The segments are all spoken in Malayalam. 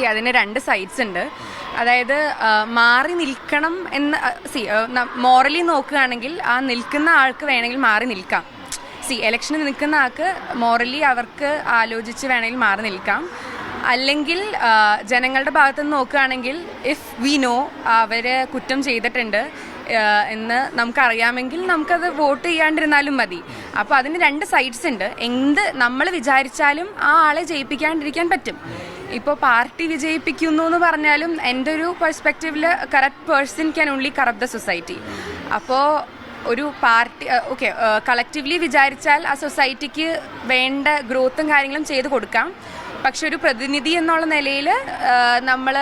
സി അതിന് രണ്ട് സൈഡ്സ് ഉണ്ട്. അതായത് മാറി നിൽക്കണം എന്ന് സി മോറലി നോക്കുകയാണെങ്കിൽ ആ നിൽക്കുന്ന ആൾക്ക് വേണമെങ്കിൽ മാറി നിൽക്കാം. സി ഇലക്ഷന് നിൽക്കുന്ന ആൾക്ക് മോറലി അവർക്ക് ആലോചിച്ച് വേണമെങ്കിൽ മാറി നിൽക്കാം. അല്ലെങ്കിൽ ജനങ്ങളുടെ ഭാഗത്തുനിന്ന് നോക്കുകയാണെങ്കിൽ ഇഫ് വി നോ അവർ കുറ്റം ചെയ്തിട്ടുണ്ട് എന്ന് നമുക്കറിയാമെങ്കിൽ നമുക്കത് വോട്ട് ചെയ്യാണ്ടിരുന്നാലും മതി. അപ്പോൾ അതിന് രണ്ട് സൈഡ്സ് ഉണ്ട്. എന്ത് നമ്മൾ വിചാരിച്ചാലും ആ ആളെ ജയിപ്പിക്കാണ്ടിരിക്കാൻ പറ്റും. ഇപ്പോൾ പാർട്ടി വിജയിപ്പിക്കുന്നു എന്ന് പറഞ്ഞാലും എന്റെ ഒരു പെർസ്പെക്റ്റീവിൽ correct person can only corrupt the society അപ്പോൾ ഒരു പാർട്ടി ഓക്കെ കളക്റ്റീവ്ലി വിചാരിച്ചാൽ ആ സൊസൈറ്റിക്ക് വേണ്ട ഗ്രോത്തും കാര്യങ്ങളും ചെയ്തു കൊടുക്കാം. പക്ഷെ ഒരു പ്രതിനിധി എന്നുള്ള നിലയിൽ നമ്മൾ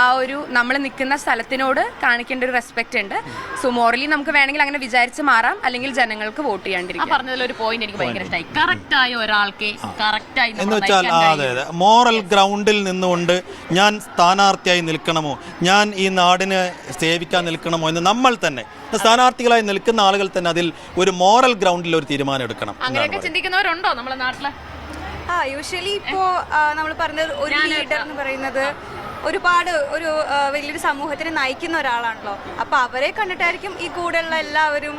ആ ഒരു നമ്മൾ നിൽക്കുന്ന സ്ഥലത്തിനോട് കാണിക്കേണ്ട ഒരു റെസ്പെക്റ്റ് ഉണ്ട്. സോ മോറലി നമുക്ക് വേണമെങ്കിൽ അങ്ങനെ വിചാരിച്ച് മാറാം. അല്ലെങ്കിൽ ജനങ്ങൾക്ക് വോട്ട് ചെയ്യാണ്ടിരിക്കും. പറഞ്ഞതിൽ ഒരു പോയിന്റ് എനിക്ക് ഭയങ്കര ഇഷ്ടമായി ഒരാൾക്ക് എന്ന് വെച്ചാൽ. അതെ അതെ. മോറൽ ഗ്രൗണ്ടിൽ നിന്നുകൊണ്ട് ഞാൻ സ്ഥാനാർത്ഥിയായി നിൽക്കണമോ? ഞാൻ ഈ നാടിനെ സേവിക്കാൻ നിൽക്കണമോ എന്ന് നമ്മൾ തന്നെ സ്ഥാനാർത്ഥികളായി നിൽക്കുന്ന ആളുകൾ തന്നെ അതിൽ ഒരു മോറൽ ഗ്രൗണ്ടിൽ ഒരു തീരുമാനം എടുക്കണം അങ്ങനെയൊക്കെ ചിന്തിക്കുന്നവരുണ്ടോ നമ്മുടെ നാട്ടിൽ? ആ യൂഷ്വലി ഇപ്പോ നമ്മൾ പറഞ്ഞ ഒരു ലീഡർ എന്ന് പറയുന്നത് ഒരുപാട് ഒരു വലിയൊരു സമൂഹത്തിനെ നയിക്കുന്ന ഒരാളാണല്ലോ. അപ്പൊ അവരെ കണ്ടിട്ടായിരിക്കും ഈ കൂടെയുള്ള എല്ലാവരും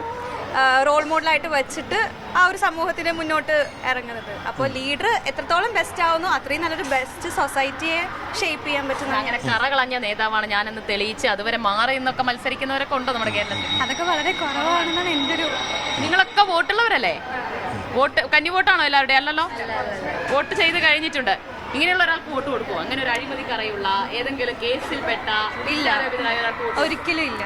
റോൾ മോഡലായിട്ട് വെച്ചിട്ട് ആ ഒരു സമൂഹത്തിനെ മുന്നോട്ട് ഇറങ്ങുന്നത്. അപ്പോൾ ലീഡർ എത്രത്തോളം ബെസ്റ്റ് ആവുന്നു അത്രയും നല്ലൊരു ബെസ്റ്റ് സൊസൈറ്റിയെ ഷേപ്പ് ചെയ്യാൻ പറ്റുന്ന അങ്ങനെ കറകളഞ്ഞ നേതാവാണ് ഞാനെന്ന് തെളിയിച്ച് അതുവരെ മാറി എന്നൊക്കെ മത്സരിക്കുന്നവരൊക്കെ ഉണ്ടോ നമ്മുടെ കേരളത്തിൽ? അതൊക്കെ വളരെ കുറവാണെന്നാണ് എന്റെ ഒരു നിങ്ങളൊക്കെ വോട്ടുള്ളവരല്ലേ? വോട്ട് കന്നി വോട്ടാണോ എല്ലാവരുടെയും? അല്ലല്ലോ. വോട്ട് ചെയ്ത് കഴിഞ്ഞിട്ടുണ്ട്. ഇങ്ങനെയുള്ള ഒരാൾക്ക് വോട്ട് കൊടുക്കുമോ അങ്ങനെ ഒരു അഴിമതിക്കറിയുള്ള കറയുള്ള ഏതെങ്കിലും കേസിൽപ്പെട്ട ഇല്ല. ഒരാൾക്ക് വോട്ട് ഒരിക്കലും ഇല്ല.